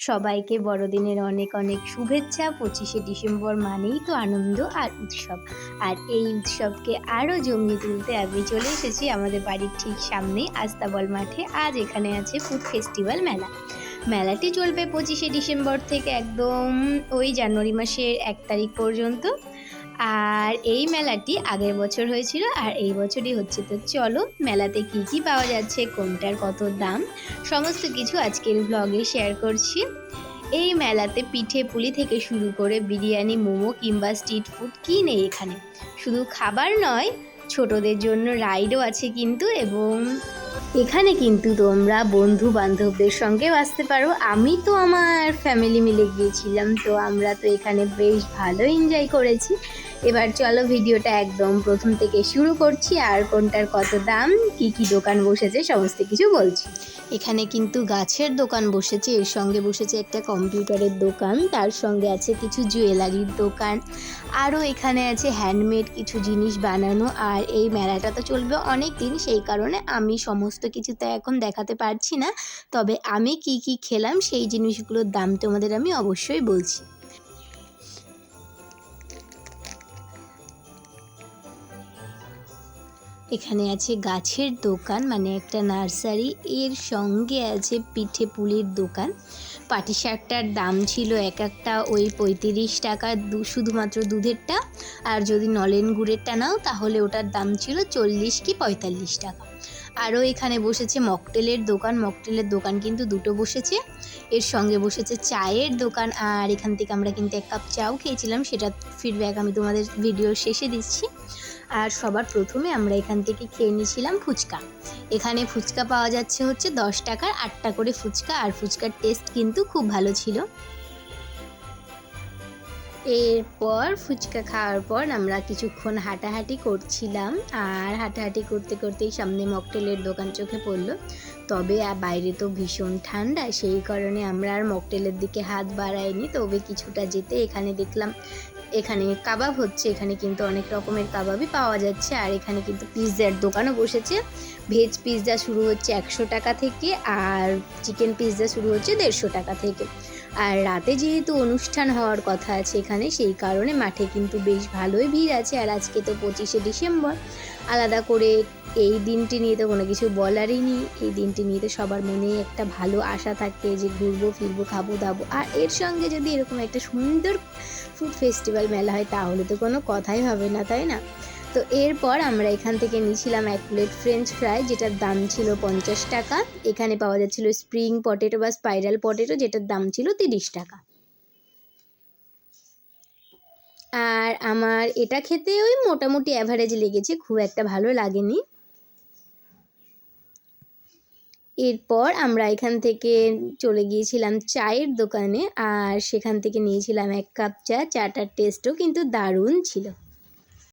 সবাইকে বড়দিনের অনেক অনেক শুভেচ্ছা। পঁচিশে ডিসেম্বর মানেই তো আনন্দ আর উৎসব। আর এই উৎসবকে আরও জমিয়ে তুলতে আমি চলে এসেছি আমাদের বাড়ির ঠিক সামনে আস্তাবল মাঠে। আজ এখানে আছে ফুড ফেস্টিভ্যাল মেলা। মেলাটি চলবে পঁচিশে ডিসেম্বর থেকে একদম ওই জানুয়ারি মাসের এক তারিখ পর্যন্ত। আর এই মেলাটি আগের বছর হয়েছিল, আর এই বছরই হচ্ছে। তো চলো, মেলাতে কি কি পাওয়া যাচ্ছে, কোনটার কত দাম, সমস্ত কিছু আজকের ব্লগে শেয়ার করছি। এই মেলাতে পিঠে পুলি থেকে শুরু করে বিরিয়ানি, মোমো কিংবা স্ট্রিট ফুড কী নেই এখানে? শুধু খাবার নয়, ছোটদের জন্য রাইডও আছে কিন্তু, এবং এখানে কিন্তু তোমরা বন্ধু বান্ধবদের সঙ্গেও আসতে পারো। আমি তো আমার ফ্যামিলি মিলে গিয়েছিলাম, তো আমরা তো এখানে বেশ ভালো এনজয় করেছি। এবার চলো ভিডিওটা একদম প্রথম থেকে শুরু করছি, আর কোনটার কত দাম, কি কি দোকান বসেছে, সমস্ত কিছু বলছি। এখানে কিন্তু গাছের দোকান বসেছে, এর সঙ্গে বসেছে একটা কম্পিউটারের দোকান, তার সঙ্গে আছে কিছু জুয়েলারির দোকান, আরও এখানে আছে হ্যান্ডমেড কিছু জিনিস বানানো, আর এই মেলাটা তো চলবে অনেক দিন, সেই কারণে আমি সমস্ত কিছু তো এখন দেখাতে পারছি না, তবে আমি কি কি খেলাম, সেই জিনিসগুলোর দাম তোমাদের আমি অবশ্যই বলছি। এখানে আছে গাছের দোকান মানে একটা নার্সারি। এর সঙ্গে আছে পিঠে পুলির দোকান। পাটিসাপটার দাম ছিল এক একটা ওই পঁয়ত্রিশ টাকা শুধুমাত্র দুধেরটা। আর যদি নলেন গুড়েরটা নাও, তাহলে ওটার দাম ছিল চল্লিশ কি পঁয়তাল্লিশ টাকা। আরও এখানে বসেছে মকটেলের দোকান। মকটেলের দোকান কিন্তু দুটো বসেছে। এর সঙ্গে বসেছে চায়ের দোকান। আর এখান থেকে আমরা কিন্তু এক কাপ চাও খেয়েছিলাম, সেটা ফিডব্যাক আমি তোমাদের ভিডিওর শেষে দিচ্ছি। আর সবার প্রথমে আমরা এখান থেকে খেয়ে নিয়েছিলাম ফুচকা। এখানে ফুচকা পাওয়া যাচ্ছে হচ্ছে দশ টাকার আটটা করে ফুচকা, আর ফুচকার টেস্ট কিন্তু খুব ভালো ছিল। এরপর ফুচকা খাওয়ার পর আমরা কিছুক্ষণ হাঁটাহাঁটি করছিলাম। আর হাঁটাহাঁটি করতে করতেই সামনে মকটেলের দোকান চোখে পড়ল। তবে বাইরে তো ভীষণ ঠান্ডা, সেই কারণে আমরা আর মকটেলের দিকে হাত বাড়াইনি। তবে কিছুটা যেতে এখানে দেখলাম, এখানে কাবাব হচ্ছে, এখানে কিন্তু অনেক রকমের কাবাবই পাওয়া যাচ্ছে। আর এখানে কিন্তু পিৎজার দোকানও বসেছে। ভেজ পিৎজা শুরু হচ্ছে একশো টাকা থেকে, আর চিকেন পিৎজা শুরু হচ্ছে দেড়শো টাকা থেকে। আর রাতে যেহেতু অনুষ্ঠান হওয়ার কথা আছে এখানে, সেই কারণে মাঠে কিন্তু বেশ ভালোই ভিড় আছে। আর আজকে তো পঁচিশে ডিসেম্বর। আলাদা করে এই দিনটি নিয়ে তো কোনো কিছু বলারই নেই। এই দিনটি নিয়ে তো সবার মনে একটা ভালো আশা থাকে যে ঘুরবো, ফিরবো, খাব, দাবো। আর এর সঙ্গে যদি এরকম একটা সুন্দর ফুড ফেস্টিভ্যাল মেলা হয়, তাহলে তো কোনো কথাই হবে না, তাই না? তো এরপর আমরা এখান থেকে নিয়েছিলাম এক প্লেট ফ্রেঞ্চ ফ্রাই, যেটার দাম ছিল পঞ্চাশ টাকা। এখানে পাওয়া যাচ্ছিল স্প্রিং পটেটো বা স্পাইরাল পটেটো, যেটার দাম ছিল তিরিশ টাকা। আর আমার এটা খেতে ওই মোটামুটি অ্যাভারেজ লেগেছে, খুব একটা ভালো লাগেনি। এরপর আমরা এখান থেকে চলে গিয়েছিলাম চায়ের দোকানে, আর সেখান থেকে নিয়েছিলাম এক কাপ চা চাটার টেস্টও কিন্তু দারুণ ছিল।